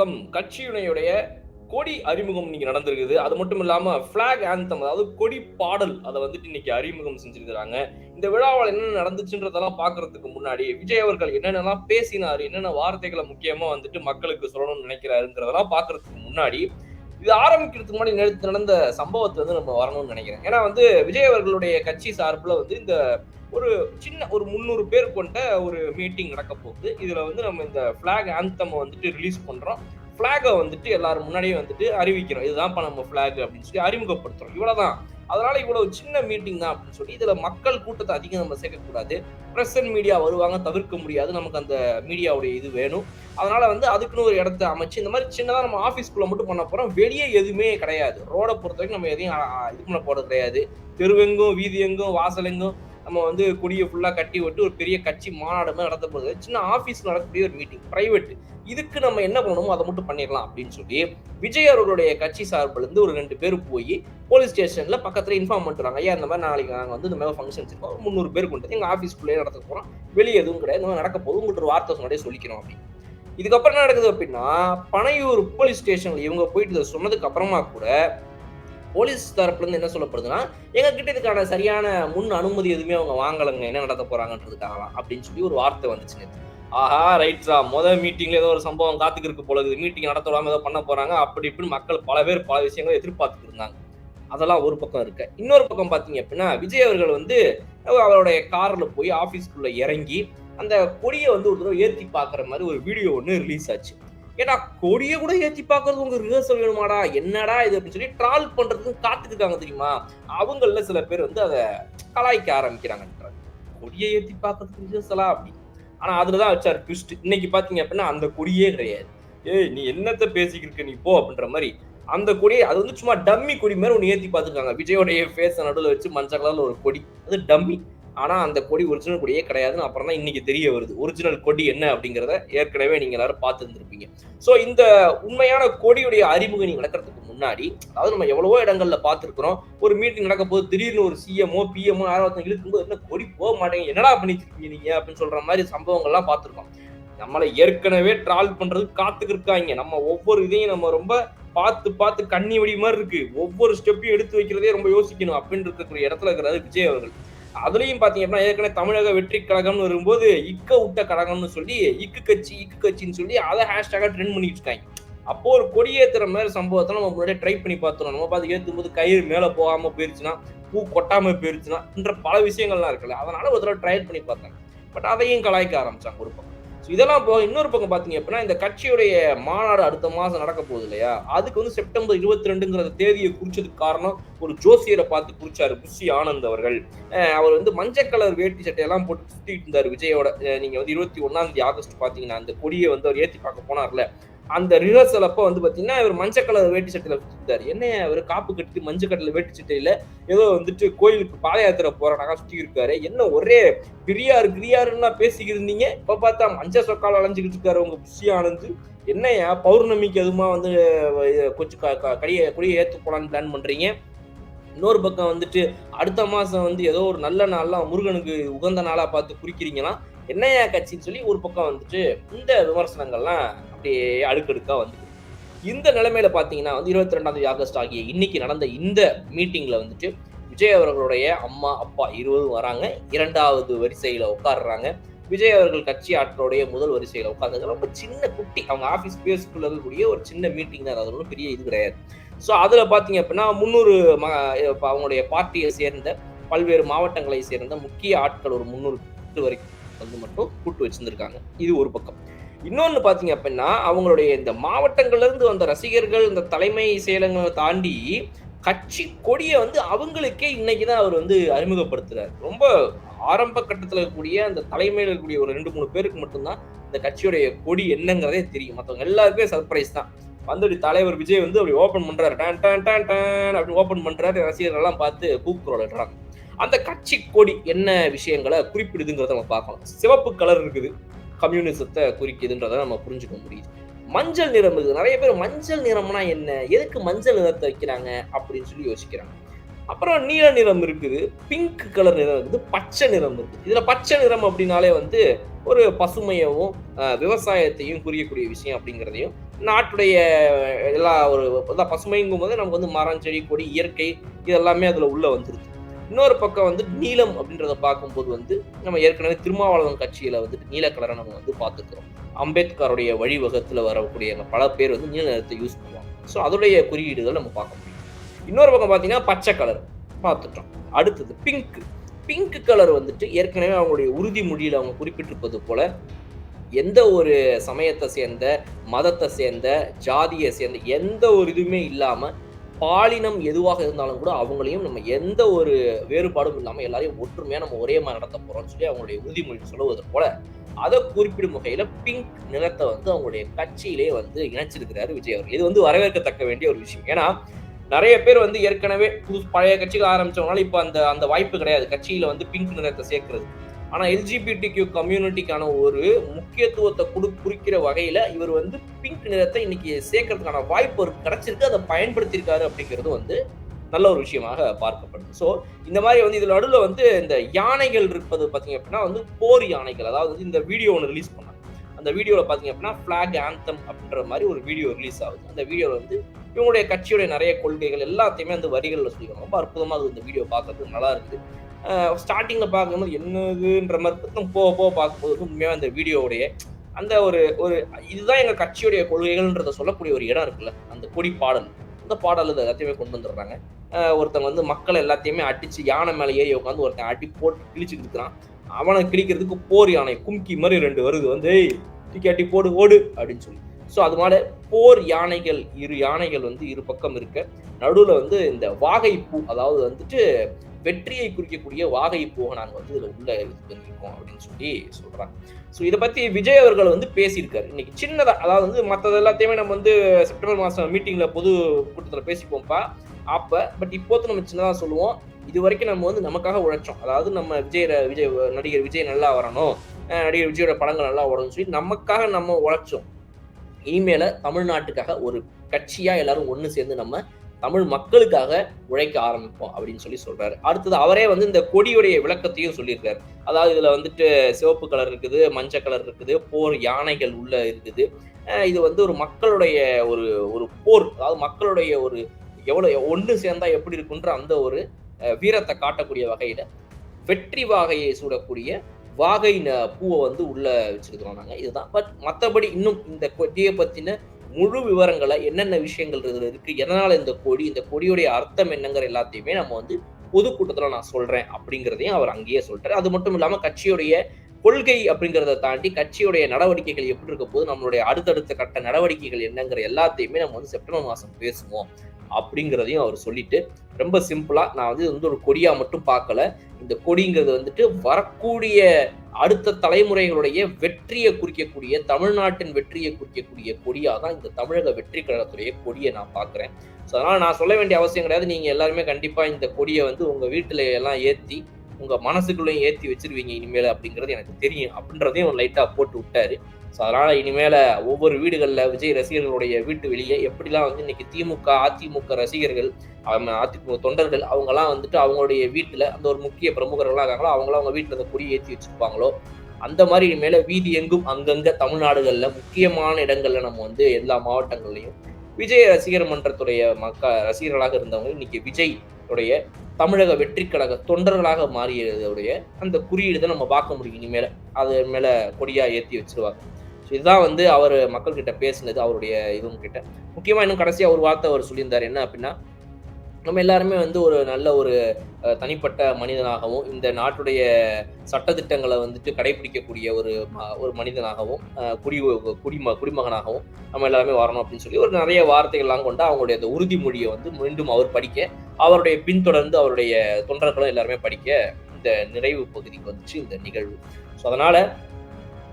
கழகம் கட்சியினுடைய கொடி அறிமுகம் இன்னைக்கு நடந்திருக்குது. அது மட்டும் இல்லாம பிளாக் ஆந்தம் அதாவது கொடி பாடல் அதை வந்துட்டு இன்னைக்கு அறிமுகம் செஞ்சிருக்கிறாங்க. இந்த விழாவில் என்ன நடந்துச்சுன்றதெல்லாம் பாக்குறதுக்கு முன்னாடி விஜய் அவர்கள் என்னென்னலாம் பேசினாரு என்னென்ன வார்த்தைகளை முக்கியமா வந்துட்டு மக்களுக்கு சொல்லணும்னு நினைக்கிறாருங்கிறதெல்லாம் பாக்குறதுக்கு முன்னாடி இது ஆரம்பிக்கிறதுக்கு முன்னாடி நேற்று நடந்த சம்பவத்தை வந்து நம்ம வரணும்னு நினைக்கிறேன். ஏன்னா வந்து விஜய் அவர்களுடைய கட்சி சார்பில் வந்து இந்த ஒரு சின்ன ஒரு முந்நூறு பேர் கொண்ட ஒரு மீட்டிங் நடக்க போகுது. இதில் வந்து நம்ம இந்த ஃப்ளாக் ஆந்தம் வந்துட்டு ரிலீஸ் பண்ணுறோம் ஃப்ளாகை வந்துட்டு எல்லாரும் முன்னாடியே வந்துட்டு அறிவிக்கிறோம். இதுதான்ப்பா நம்ம ஃப்ளாக் அப்படின்னு சொல்லி அறிமுகப்படுத்துறோம். இவ்வளோதான் அதனால இவ்வளவு சின்ன மீட்டிங் தான் அப்படின்னு சொல்லி இதுல மக்கள் கூட்டத்தை அதிகம் நம்ம சேர்க்கக்கூடாது. பிரஸ் அண்ட் மீடியா வருவாங்க தவிர்க்க முடியாது. நமக்கு அந்த மீடியாவுடைய இது வேணும். அதனால வந்து அதுக்குன்னு ஒரு இடத்த அமைச்சு இந்த மாதிரி சின்னதாக நம்ம ஆஃபீஸ்க்குள்ள மட்டும் பண்ண போறோம். வெளியே எதுவுமே கிடையாது. ரோடை பொறுத்த வரைக்கும் நம்ம எதையும் இது பண்ண போறது கிடையாது. தெருவெங்கும் வீதி எங்கும் வாசலெங்கும் நம்ம வந்து கொடியை ஃபுல்லாக கட்டி விட்டு ஒரு பெரிய கட்சி மாநாடு மாதிரி நடத்த போகுது. சின்ன ஆஃபீஸ் நடக்கக்கூடிய ஒரு மீட்டிங் ப்ரைவேட் இதுக்கு நம்ம என்ன பண்ணணுமோ அதை மட்டும் பண்ணிடலாம் அப்படின்னு சொல்லி விஜய் அவர்களுடைய கட்சி சார்பில் இருந்து ஒரு ரெண்டு பேர் போய் போலீஸ் ஸ்டேஷனில் பக்கத்தில் இன்ஃபார்ம் பண்ணுறாங்க ஐயா இந்த மாதிரி நாளைக்கு நாங்கள் வந்து இந்த மாதிரி ஃபங்க்ஷன் வச்சிருக்கோம் முந்நூறு பேர் கொண்டு எங்கள் ஆஃபீஸ்க்குள்ளேயே நடத்த போகிறோம் வெளியே எதுவும் கிடையாது. இந்த மாதிரி நடக்க போகுது. உங்கள்கிட்ட ஒரு வார்த்தை சொன்னாலே சொல்லிக்கிறோம் அப்படின்னு. இதுக்கப்புறம் என்ன நடக்குது அப்படின்னா பனையூர் போலீஸ் ஸ்டேஷன்ல இவங்க போயிட்டு சொன்னதுக்கு அப்புறமா கூட போலீஸ் தரப்புலேருந்து என்ன சொல்லப்படுதுன்னா எங்ககிட்ட இதுக்கான சரியான முன் அனுமதி எதுவுமே அவங்க வாங்கலைங்க. என்ன நடத்த போறாங்கன்றதுக்காகலாம் அப்படின்னு சொல்லி ஒரு வார்த்தை வந்துச்சு நேற்று ஆஹா ரைட்ஸா மொதல் மீட்டிங்ல ஏதோ ஒரு சம்பவம் காத்துக்கிருக்கு போல இருக்குது. மீட்டிங் நடத்த விடாம ஏதோ பண்ண போறாங்க. அப்படி இப்படின்னு மக்கள் பல பேர் பல விஷயங்களை எதிர்பார்த்துட்டு இருந்தாங்க. அதெல்லாம் ஒரு பக்கம் இருக்கு. இன்னொரு பக்கம் பாத்தீங்க அப்படின்னா விஜய் அவர்கள் வந்து அவருடைய கார்ல போய் ஆபீஸ்க்குள்ள இறங்கி அந்த கொடியை வந்து ஒரு தடவை ஏற்றி பாக்குற மாதிரி ஒரு வீடியோ ஒன்று ரிலீஸ் ஆச்சு. ஏடா கொடியை கூட ஏற்றி பார்க்கறது உங்க ரிஹர்சல் வேணுமாடா? என்னடா இது அப்படின்னு சொல்லி ட்ரால் பண்றதுக்கு காத்துக்கிட்டாங்க தெரியுமா? அவங்கள சில பேர் வந்து அதை கலாய்க்க ஆரம்பிக்கிறாங்கன்றாங்க. கொடியை ஏற்றி பார்க்கறதுக்கு ரிஹர்சலா அப்படி? ஆனா அதுலதான் வச்சார் ட்விஸ்ட் இன்னைக்கு பாத்தீங்க அப்படின்னா அந்த கொடியே கிடையாது. ஏய் நீ என்னத்த பேசிக்கிட்டு நீ போ அப்படின்ற மாதிரி. அந்த கொடியை அது வந்து சும்மா டம்மி கொடி மாதிரி ஒன்று ஏத்தி பார்த்துருக்காங்க விஜயோடைய ஃபேஸை நடுவில் வச்சு மஞ்சள் கலர்ல ஒரு கொடி. அது டம்மி ஆனால் அந்த கொடி ஒரிஜினல் கொடியே கிடையாதுன்னு அப்புறம் தான் இன்னைக்கு தெரிய வருது. ஒரிஜினல் கொடி என்ன அப்படிங்கிறத ஏற்கனவே நீங்கள் எல்லாரும் பார்த்துருந்துருப்பீங்க. ஸோ இந்த உண்மையான கொடியுடைய அறிமுகம் நீ நடக்கிறதுக்கு முன்னாடி அதாவது நம்ம எவ்வளவோ இடங்கள்ல பார்த்துருக்குறோம். ஒரு மீட்டிங் நடக்க போது திடீர்னு ஒரு சிஎம்ஓ பிஎம்ஓ யாரோ இழுக்கும்போது என்ன கொடி போக மாட்டேங்க என்னடா பண்ணிட்டு இருக்கீங்க நீங்க அப்படின்னு சொல்ற மாதிரி சம்பவங்கள்லாம் பார்த்துருக்கோம். நம்மளை ஏற்கனவே ட்ரால் பண்ணுறது காத்துக்கு இருக்காங்க. நம்ம ஒவ்வொரு இதையும் நம்ம ரொம்ப பார்த்து பார்த்து கண்ணி வடி மாதிரி இருக்கு. ஒவ்வொரு ஸ்டெப்பையும் எடுத்து வைக்கிறதே ரொம்ப யோசிக்கணும் அப்படின்னு இருக்கக்கூடிய இடத்துல இருக்கிறாரு விஜய் அவர்கள். அதுலயும் பாத்தீங்க அப்படின்னா ஏற்கனவே தமிழக வெற்றி கழகம்னு வரும்போது இக்க விட்ட கழகம்னு சொல்லி இக்கு கட்சி இக்கு கட்சின்னு சொல்லி அதை ஹேஷ்டாக ட்ரெண்ட் பண்ணிட்டு இருக்காங்க அப்போ ஒரு கொடியேற்றுற மாதிரி சம்பவத்தை நம்ம முன்னாடியே ட்ரை பண்ணி பார்த்தோம் நம்ம பார்த்து ஏற்றும் போது கயிறு மேலே போகாம போயிருச்சுன்னா பூ கொட்டாம போயிருச்சுன்னா பல விஷயங்கள்லாம் இருக்குல்ல. அதனால ஒரு தடவை ட்ரை பண்ணி பார்த்தாங்க. பட் அதையும் கலாய்க்க ஆரம்பிச்சாங்க ஒரு பக்கம். ஸோ இதெல்லாம் போக இன்னொரு பக்கம் பார்த்தீங்க அப்படின்னா இந்த கட்சியுடைய மாநாடு அடுத்த மாதம் நடக்க போகுது இல்லையா? அதுக்கு வந்து செப்டம்பர் இருபத்தி ரெண்டுங்கிற தேதியை குறிச்சதுக்கு காரணம் ஒரு ஜோசியரை பார்த்து குறிச்சாரு புஷி ஆனந்த் அவர்கள். அவர் வந்து மஞ்சள் கலர் வேட்டி சட்டையெல்லாம் போட்டு சுத்திட்டு இருந்தார் விஜயோட. நீங்கள் நீங்க வந்து இருபத்தி ஒன்னாம் தேதி ஆகஸ்ட் பாத்தீங்கன்னா அந்த கொடியை வந்து அவர் ஏத்தி பார்க்க போனார்ல. அந்த ரிஹர்சல் அப்போ வந்து பார்த்தீங்கன்னா இவர் மஞ்சள் கலர் வேட்டி சட்டையில் சுத்திட்டாரு. என்ன அவர் காப்பு கட்டி மஞ்சள் கலர் வேட்டி சட்டையில் ஏதோ வந்துட்டு கோயிலுக்கு பாத யாத்திரை சுற்றி சுத்தி இருக்காரு என்ன ஒரே பிரியார் கிரியாருன்னா பேசிக்கிருந்தீங்க இப்போ பார்த்தா மஞ்சள் சொக்கால் அலைஞ்சிக்கிட்டு இருக்காரு உங்க புஷி ஆனந்து. என்னையா? பௌர்ணமிக்கு அதுமா வந்து கொச்சு கொஞ்சம் க- க- கொடியை ஏற்று போகலான்னு பிளான் பண்ணுறீங்க இன்னொரு பக்கம் வந்துட்டு அடுத்த மாதம் வந்து ஏதோ ஒரு நல்ல நாளாக முருகனுக்கு உகந்த நாளாக பார்த்து குறிக்கிறீங்களா என்னையா கட்சின்னு சொல்லி ஒரு பக்கம் வந்துட்டு இந்த விமர்சனங்கள்லாம் அப்படியே அடுக்கடுக்கா வந்து இந்த நிலைமையில பாத்தீங்கன்னா வந்து இருபத்தி ரெண்டாம் தேதி ஆகஸ்ட் ஆகிய இன்னைக்கு நடந்த இந்த மீட்டிங்ல வந்துட்டு விஜய் அவர்களுடைய அம்மா அப்பா இருவரும் வராங்க. இரண்டாவது வரிசையில உட்கார்றாங்க. விஜய் அவர்கள் கட்சி ஆற்றோடைய முதல் வரிசையில உட்கார்ந்து ரொம்ப சின்ன குட்டி அவங்க ஆபீஸ் பேஸ்க்குள்ள இருக்கக்கூடிய ஒரு சின்ன மீட்டிங் தான் அது. ஒன்றும் பெரிய இது கிடையாது. ஸோ அதுல பாத்தீங்க அப்படின்னா முந்நூறு அவங்களுடைய பார்ட்டியை சேர்ந்த பல்வேறு மாவட்டங்களை சேர்ந்த முக்கிய ஆட்கள் ஒரு முந்நூறு வரைக்கும் வந்து மட்டும் கூட்டு வச்சிருந்திருக்காங்க. இது ஒரு பக்கம். இன்னொன்று பார்த்தீங்க அப்படின்னா அவங்களுடைய இந்த மாவட்டங்கள்லேருந்து வந்த ரசிகர்கள் இந்த தலைமை செயலங்களை தாண்டி கட்சி கொடியை வந்து அவங்களுக்கே இன்னைக்கு தான் அவர் வந்து அறிமுகப்படுத்துறாரு. ரொம்ப ஆரம்ப கட்டத்தில் இருக்கக்கூடிய அந்த தலைமையில் இருக்கக்கூடிய ஒரு ரெண்டு மூணு பேருக்கு மட்டும்தான் இந்த கட்சியுடைய கொடி என்னங்கிறதே தெரியும். மற்றவங்க எல்லாருக்குமே சர்ப்ரைஸ் தான். வந்துட்டு தலைவர் விஜய் வந்து அப்படி ஓப்பன் பண்றாரு. டான் டான் டான் டான் அப்படி ஓப்பன் பண்றாரு. ரசிகர்கள்லாம் பார்த்து கூக்குறோம் அந்த கட்சி கொடி என்ன விஷயங்களை குறிப்பிடுதுங்கிறத நம்ம பார்க்கலாம். சிவப்பு கலர் இருக்குது. கம்யூனிசத்தை குறிக்குதுன்றதை நம்ம புரிஞ்சுக்க முடியுது. மஞ்சள் நிறம் இருக்குது. நிறைய பேர் மஞ்சள் நிறம்னா என்ன? எதுக்கு மஞ்சள் நிறத்தை வைக்கிறாங்க? அப்படின்னு சொல்லி யோசிக்கிறாங்க. அப்புறம் நீல நிறம் இருக்குது. பிங்க் கலர் நிறம் இருக்குது. பச்சை நிறம் இருக்குது. இதுல பச்சை நிறம் அப்படின்னாலே வந்து ஒரு பசுமையவும் விவசாயத்தையும் புரியக்கூடிய விஷயம் அப்படிங்கிறதையும் நாட்டுடைய எல்லா ஒரு பசுமைங்கும் போது நமக்கு வந்து மரம் செடி கொடி இயற்கை இதெல்லாமே அதில் அதுல உள்ள வந்துருது. இன்னொரு பக்கம் வந்து நீலம் அப்படின்றத பார்க்கும்போது வந்து நம்ம ஏற்கனவே திருமாவளவன் கட்சியில வந்துட்டு நீல கலரை நம்ம வந்து பார்த்துக்கிறோம். அம்பேத்கருடைய வழிவகத்துல வரக்கூடிய பல பேர் வந்து நீல நிறத்தை யூஸ் பண்ணுவாங்க. ஸோ அதோடைய குறியீடுகள் நம்ம பார்க்க முடியும். இன்னொரு பக்கம் பார்த்தீங்கன்னா பச்சை கலர் பார்த்துட்டோம். அடுத்தது பிங்க் பிங்க் கலர் வந்துட்டு ஏற்கனவே அவங்களுடைய உறுதிமொழியில் அவங்க குறிப்பிட்டிருப்பது போல எந்த ஒரு சமயத்தை சேர்ந்த மதத்தை சேர்ந்த ஜாதியை சேர்ந்த எந்த ஒரு இதுவுமே இல்லாமல் பாலினம் எதுவாக இருந்தாலும் கூட அவங்களையும் நம்ம எந்த ஒரு வேறுபாடும் இல்லாமல் எல்லாரையும் ஒற்றுமையாக நம்ம ஒரே மாதிரி நடத்த போறோம்னு சொல்லி அவங்களுடைய உறுதிமொழி சொல்லுவது போல அதை குறிப்பிடும் வகையில பிங்க் நிறத்தை வந்து அவங்களுடைய கட்சியிலே வந்து இணைச்சிருக்கிறாரு விஜய் அவர் இது வந்து வரவேற்கத்தக்க வேண்டிய ஒரு விஷயம். ஏன்னா நிறைய பேர் வந்து ஏற்கனவே புது பழைய கட்சிகள் ஆரம்பிச்சவங்களால இப்போ அந்த அந்த வாய்ப்பு கிடையாது. கட்சியில வந்து பிங்க் நிறத்தை சேர்க்கறது. ஆனால் எல்ஜிபிடி கியூ கம்யூனிட்டிக்கான ஒரு முக்கியத்துவத்தை குடு குறிக்கிற வகையில் இவர் வந்து பிங்க் நிறத்தை இன்னைக்கு சேர்க்கறதுக்கான வாய்ப்பு ஒரு கிடைச்சிருக்கு. அதை பயன்படுத்தியிருக்காரு அப்படிங்கிறது வந்து நல்ல ஒரு விஷயமாக பார்க்கப்படுது. ஸோ இந்த மாதிரி வந்து இதில் நடுவில் வந்து இந்த யானைகள் இருப்பது பார்த்தீங்க அப்படின்னா வந்து போர் யானைகள். அதாவது வந்து இந்த வீடியோ ஒன்று ரிலீஸ் பண்ணாங்க. அந்த வீடியோவில் பார்த்தீங்க அப்படின்னா ஃபிளாக் ஆந்தம் அப்படின்ற மாதிரி ஒரு வீடியோ ரிலீஸ் ஆகுது. அந்த வீடியோவில் வந்து இவங்களுடைய கட்சியுடைய நிறைய கொள்கைகள் எல்லாத்தையுமே அந்த வரிகளில் சொல்லியிருக்காங்க. ரொம்ப அற்புதமாக அது இந்த வீடியோ பார்க்கறதுக்கு நல்லா இருக்குது. ஸ்டார்டிங்கில் பார்க்கும்போது என்னதுன்ற மாதிரி போக போக பார்க்கும்போது உண்மையாக அந்த வீடியோவுடைய அந்த ஒரு ஒரு இதுதான் எங்கள் கட்சியுடைய கொள்கைகள்ன்றத சொல்லக்கூடிய ஒரு இடம் இருக்குல்ல அந்த கொடி பாடல். அந்த பாடல் எல்லாத்தையுமே கொண்டு வந்துடுறாங்க. ஒருத்தங்க வந்து மக்கள் எல்லாத்தையுமே அடிச்சு யானை மேலே ஏறி உட்காந்து ஒருத்தன் அடி போட்டு கிழிச்சுட்டு இருக்கிறான். அவனை கிழிக்கிறதுக்கு போர் யானை கும்கி மாதிரி ரெண்டு வருது வந்து தூக்கி அட்டி போடு ஓடு அப்படின்னு சொல்லி. ஸோ அது மாதிரி போர் யானைகள் இரு யானைகள் வந்து இரு பக்கம் இருக்க. நடுவில் வந்து இந்த வாகை பூ அதாவது வந்துட்டு வெற்றியை குறிக்கக்கூடிய வாகை போக நாங்கள் வந்து இதில் உள்ள இது அப்படின்னு சொல்லி சொல்கிறாங்க ஸோ இதை பற்றி விஜய் அவர்கள் வந்து பேசியிருக்காரு. இன்னைக்கு சின்னதாக அதாவது வந்து மற்றது எல்லாத்தையுமே நம்ம வந்து செப்டம்பர் மாதம் மீட்டிங்கில் பொது கூட்டத்தில் பேசிப்போம்ப்பா. அப்போ பட் இப்போது நம்ம சின்னதாக சொல்லுவோம். இது வரைக்கும் நம்ம வந்து நமக்காக உழைச்சோம். அதாவது நம்ம விஜய் விஜய் நடிகர் விஜய் நல்லா வரணும். நடிகர் விஜயோட படங்கள் நல்லா வரணும்னு சொல்லி நமக்காக நம்ம உழைச்சோம். இனிமேல தமிழ்நாட்டுக்காக ஒரு கட்சியா எல்லாரும் ஒன்று சேர்ந்து நம்ம தமிழ் மக்களுக்காக உழைக்க ஆரம்பிப்போம் அப்படின்னு சொல்லி சொல்றாரு. அடுத்தது அவரே வந்து இந்த கொடியுடைய விளக்கத்தையும் சொல்லியிருக்காரு. அதாவது இதுல வந்துட்டு சிவப்பு கலர் இருக்குது மஞ்சள் கலர் இருக்குது போர் யானைகள் உள்ள இருக்குது. இது வந்து ஒரு மக்களுடைய ஒரு ஒரு போர் அதாவது மக்களுடைய ஒரு எவ்வளவு ஒன்று சேர்ந்தா எப்படி இருக்குன்ற அந்த ஒரு வீரத்தை காட்டக்கூடிய வகையில வெற்றி வாகையை சூடக்கூடிய வாகை பூவை வந்து உள்ள வச்சிருக்கிறோம் நாங்க. இதுதான். பட் மற்றபடி இன்னும் இந்த கொடியை பத்தின முழு விவரங்களை என்னென்ன விஷயங்கள் இதுல இருக்கு எதனால இந்த கொடி இந்த கொடியுடைய அர்த்தம் என்னங்கிற எல்லாத்தையுமே நம்ம வந்து பொதுக்கூட்டத்துல நான் சொல்றேன் அப்படிங்கிறதையும் அவர் அங்கேயே சொல்றாரு. அது மட்டும் இல்லாம கட்சியுடைய கொள்கை அப்படிங்கிறத தாண்டி கட்சியுடைய நடவடிக்கைகள் எப்படி இருக்க போது நம்மளுடைய அடுத்தடுத்த கட்ட நடவடிக்கைகள் என்னங்கிற எல்லாத்தையுமே நம்ம வந்து செப்டம்பர் மாசம் பேசுவோம். அப்படிங்கிறதையும் அவர் சொல்லிட்டு ரொம்ப சிம்பிளா நான் வந்து வந்து ஒரு கொடியா மட்டும் பார்க்கல. இந்த கொடிங்கிறது வந்துட்டு வரக்கூடிய அடுத்த தலைமுறைகளுடைய வெற்றியை குறிக்கக்கூடிய தமிழ்நாட்டின் வெற்றியை குறிக்கக்கூடிய கொடியா தான் இந்த தமிழக வெற்றி கழகத்துடைய கொடியை நான் பார்க்குறேன். ஸோ அதனால் நான் சொல்ல வேண்டிய அவசியம் கிடையாது. நீங்கள் எல்லாருமே கண்டிப்பாக இந்த கொடியை வந்து உங்கள் வீட்டில் எல்லாம் ஏற்றி உங்கள் மனசுக்குள்ளேயும் ஏற்றி வச்சிருவீங்க இனிமேல் அப்படிங்கிறது எனக்கு தெரியும். அப்படின்றதையும் லைட்டாக போட்டு விட்டாரு. ஸோ அதனால் இனிமேல் ஒவ்வொரு வீடுகளில் விஜய் ரசிகர்களுடைய வீட்டு வெளியே எப்படிலாம் வந்து இன்னைக்கு திமுக அதிமுக ரசிகர்கள் அதிமுக தொண்டர்கள் அவங்கெல்லாம் வந்துட்டு அவங்களுடைய வீட்டில் அந்த ஒரு முக்கிய பிரமுகர்கள்லாம் இருக்காங்களோ அவங்களாம் அவங்க வீட்டில் அந்த கொடி ஏற்றி வச்சுருப்பாங்களோ அந்த மாதிரி இனிமேல் வீதி எங்கும் அங்கங்கே தமிழ்நாடுகளில் முக்கியமான இடங்களில் நம்ம வந்து எல்லா மாவட்டங்கள்லையும் விஜய் ரசிகர் மன்றத்துடைய மக்க ரசிகர்களாக இருந்தவங்க இன்னைக்கு விஜய் உடைய தமிழக வெற்றி கழக தொண்டர்களாக மாறியதுடைய அந்த குறியீடு தான் நம்ம பார்க்க முடியும் இனிமேல. அது மேல கொடியா ஏற்றி வச்சிருவாங்க. இதுதான் வந்து அவர் மக்கள்கிட்ட பேசினது அவருடைய இதுவும் கிட்ட முக்கியமாக இன்னும் கடைசியாக ஒரு வார்த்தை அவர் சொல்லியிருந்தார் என்ன அப்படின்னா நம்ம எல்லாருமே வந்து ஒரு நல்ல ஒரு தனிப்பட்ட மனிதனாகவும் இந்த நாட்டுடைய சட்டத்திட்டங்களை வந்துட்டு கடைபிடிக்கக்கூடிய ஒரு ஒரு மனிதனாகவும் குடி குடிம குடிமகனாகவும் நம்ம எல்லாருமே வரணும் அப்படின்னு சொல்லி ஒரு நிறைய வார்த்தைகள்லாம் கொண்டு அவங்களுடைய அந்த உறுதிமொழியை வந்து மீண்டும் அவர் படிக்க அவருடைய பின்தொடர்ந்து அவருடைய தொண்டர்களும் எல்லாருமே படிக்க இந்த நிறைவு பகுதிக்கு வந்துச்சு இந்த நிகழ்வு. ஸோ அதனால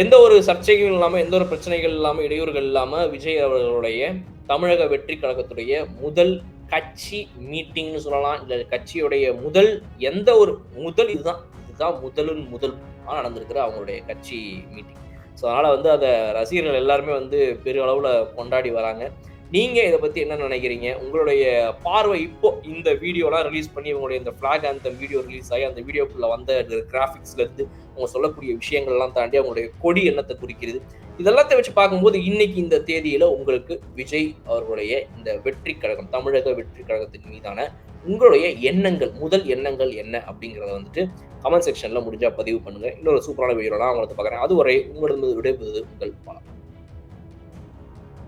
எந்த ஒரு சர்ச்சைகளும் இல்லாமல் எந்த ஒரு பிரச்சனைகள் இல்லாமல் இடையூறுகள் இல்லாமல் விஜய் அவர்களுடைய தமிழக வெற்றி கழகத்துடைய முதல் கட்சி மீட்டிங்னு சொல்லலாம். இல்லை கட்சியுடைய முதல் எந்த ஒரு முதல் இதுதான். இதுதான் முதலும் முதல் நடந்திருக்கிற அவங்களுடைய கட்சி மீட்டிங் ஸோ அதனால் வந்து அதை ரசிகர்கள் எல்லாருமே வந்து பெரிய அளவில் கொண்டாடி வராங்க. நீங்கள் இதை பற்றி என்ன நினைக்கிறீங்க? உங்களுடைய பார்வை இப்போ இந்த வீடியோலாம் ரிலீஸ் பண்ணி உங்களுடைய இந்த ஃப்ளாக் அந்த வீடியோ ரிலீஸ் ஆகி அந்த வீடியோக்குள்ளே வந்த கிராஃபிக்ஸ்லேருந்து அவங்க சொல்லக்கூடிய விஷயங்கள்லாம் தாண்டி அவங்களுடைய கொடி எண்ணத்தை குறிக்கிறது. இதெல்லாத்த வச்சு பார்க்கும்போது இன்னைக்கு இந்த தேதியில உங்களுக்கு விஜய் அவர்களுடைய இந்த வெற்றி கழகம் தமிழக வெற்றி கழகத்தின் மீதான உங்களுடைய எண்ணங்கள் முதல் எண்ணங்கள் என்ன அப்படிங்கிறத வந்துட்டு கமெண்ட் செக்ஷன்ல முடிஞ்சா பதிவு பண்ணுங்க. இன்னொரு சூப்பரான வீடியோலாம் அவங்களுக்கு பார்க்குறேன். அதுவரை உங்களது விடைபெறுவது உங்கள் பலம்